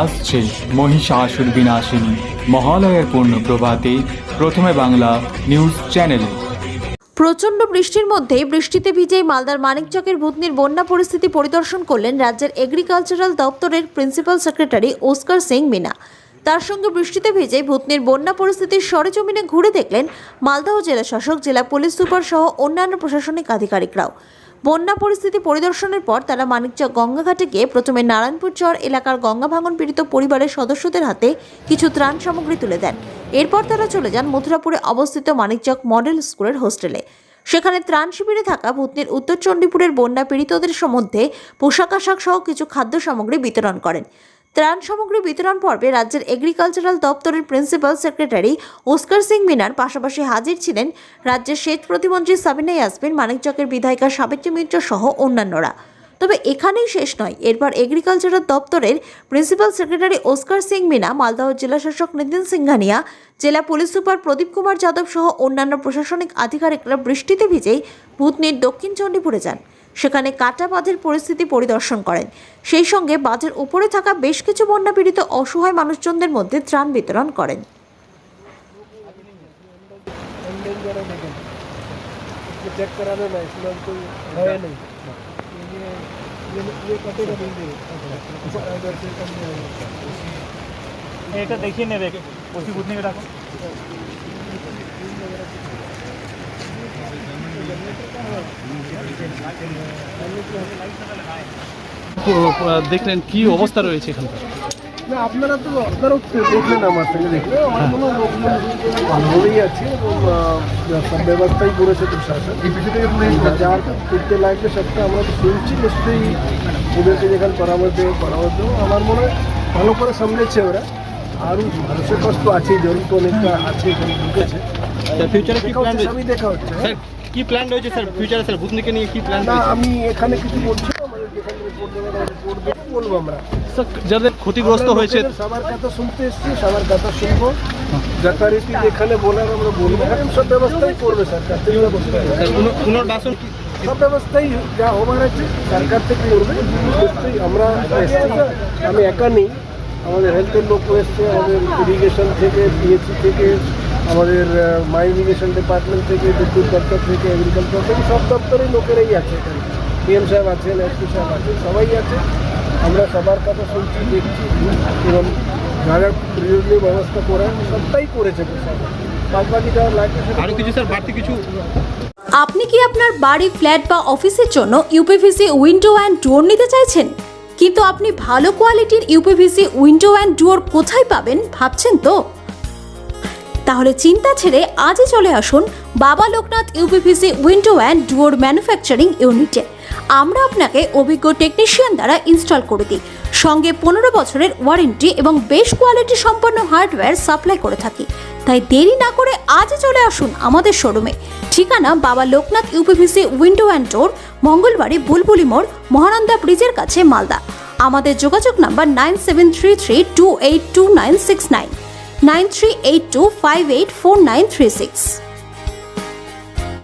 আসছে মহিষাসুর বিনাশিনী। মহালয়ের পূর্ণ প্রভাতে প্রথমে বাংলা নিউজ চ্যানেলে। প্রচণ্ড বৃষ্টির মধ্যে বৃষ্টিতে ভিজেই মালদার মানিকচকের ভূতনির বন্যা পরিস্থিতি পরিদর্শন করলেন রাজ্যের এগ্রিকালচারাল দপ্তরের প্রিন্সিপাল সেক্রেটারি ওস্কার সিং মিনা। তার সঙ্গে বৃষ্টিতে ভিজেই ভূতনির বন্যা পরিস্থিতির সরেজমিনে ঘুরে দেখলেন মালদহ জেলা শাসক, জেলা পুলিশ সুপার সহ অন্যান্য প্রশাসনিক আধিকারিকরাও। বন্যা পরিস্থিতি পরিদর্শনের পর তারা মানিকচক গঙ্গাঘাটে গিয়ে প্রথমে নারায়ণপুর চর এলাকার গঙ্গা ভাঙন পীড়িত পরিবারের সদস্যদের হাতে কিছু ত্রাণ সামগ্রী তুলে দেন। এরপর তারা চলে যান মথুরাপুরে অবস্থিত মানিকচক মডেল স্কুলের হোস্টেলে। সেখানে ত্রাণ শিবিরে থাকা ভূতনির উত্তর চণ্ডীপুরের বন্যা পীড়িতদের সম্বন্ধে পোশাক আশাক সহ কিছু খাদ্য সামগ্রী বিতরণ করেন। ত্রাণ সামগ্রী বিতরণ পর্বে রাজ্যের এগ্রিকালচারাল দপ্তরের প্রিন্সিপাল সেক্রেটারি ওস্কার সিং মিনার পাশাপাশি হাজির ছিলেন রাজ্যের সেচ প্রতিমন্ত্রী সাবিনা ইয়াসমিন মানিকচকের বিধায়িকা সাবিত্রী মিত্র সহ অন্যান্যরা। তবে এখানেই শেষ নয়, এরপর এগ্রিকালচারাল দপ্তরের প্রিন্সিপাল সেক্রেটারি ওস্কার সিং মিনা, মালদহ জেলা শাসক নিতিন সিংহানিয়া জেলা পুলিশ সুপার প্রদীপ কুমার যাদব সহ অন্যান্য প্রশাসনিক আধিকারিকরা বৃষ্টিতে ভিজেই ভূতনির দক্ষিণ চণ্ডীপুরে যান। সেখানে কাটা বাঁধের পরিস্থিতি পরিদর্শন করেন সেই সঙ্গে বাঁধের উপরে থাকা বেশ কিছু বন্যা পীড়িত অসহায় মানুষজনদের মধ্যে ত্রাণ বিতরণ করেন ये चेक कराना ना इसमें हम कोई है नहीं ये ये ये कटेगा नहीं दे अगर से कम नहीं होगा এটা দেখিয়ে নেবে ওসি বুধনিকে ডাকো দেখলেন কি অবস্থা রয়েছে এখানকার? না আপনারা তো আপনারাও দেখলেন আমার সঙ্গে দেখলেন আমার কোনো ভালোই আছে এবং সব ব্যবস্থাই করেছে প্রশাসন। যা করতে লাগবে সবটা আমরা তো শুনছি নিশ্চয়ই ওদেরকে যেখানে পরামর্শ দেবো পরামর্শ দেবো। আমার মনে হয় ভালো করে সামলেছে ওরা। আরও মানুষের কষ্ট আছে অনেকটা আছে ঢুকেছে। ফিউচারে কি দেখা হচ্ছে, দেখা হচ্ছে হ্যাঁ। স্যার কি প্ল্যান রয়েছে স্যার ফিউচারে স্যার ভূতনিকে নিয়ে কি প্ল্যান না আমি এখানে কিছু বলছি না আমাদের যেখানে রিপোর্ট দেবে রিপোর্ট দেবো বলব আমরা? স্যার যাদের ক্ষতিগ্রস্ত হয়েছে সবার কথা শুনতে এসছি সবার কথা শুনব। যথারীতি যেখানে বলার আমরা বলব। এখন সব ব্যবস্থাই করবে সরকার পুনর্বাসন সব ব্যবস্থাই যা হবার আছে সরকার থেকে করবে। নিশ্চয়ই আমরা আমি একা নেই। আমাদের হেলথের লোক এসছে আমাদের ইরিগেশন থেকে পিএসসি থেকে আমাদের মাই ইরিগেশন ডিপার্টমেন্ট থেকে বিদ্যুৎ দপ্তর থেকে এগ্রিকালচার থেকে সব দপ্তরের লোকেরাই আছে এখানে। পিএম সাহেব আছেন এসপি সাহেব আছেন সবাই আছে। আমরা সবার কথা শুনছি দেখছি। এবং যা যা প্রয়োজনীয় ব্যবস্থা করার সবটাই করেছে প্রশাসন। বাদ লাগবে আরও কিছু স্যার? বাড়তি কিছু? আপনি কি আপনার বাড়ি ফ্ল্যাট বা অফিসের জন্য ইউপিভিসি উইন্ডো অ্যান্ড ডোর নিতে চাইছেন? কিন্তু আপনি ভালো কোয়ালিটির ইউপিভিসি উইন্ডো অ্যান্ড ডোর কোথায় পাবেন ভাবছেন তো? তাহলে চিন্তা ছেড়ে আজই চলে আসুন Baba Loknath UPVC window and door manufacturing ইউনিটে আমরা আপনাকে অভিজ্ঞ টেকনিশিয়ান দ্বারা ইনস্টল করে দিই। সঙ্গে পনেরো বছরের ওয়ারেন্টি এবং বেশ কোয়ালিটি সম্পন্ন হার্ডওয়্যার সাপ্লাই করে থাকি। তাই দেরি না করে আজই চলে আসুন আমাদের শোরুমে ঠিকানা Baba Loknath UPVC window and door Mangalbari, Bulbuli মোড়, মহানন্দা ব্রিজের কাছে মালদা। আমাদের যোগাযোগ number nine seven three three two eight two nine six nine nine three eight two five eight four nine three six.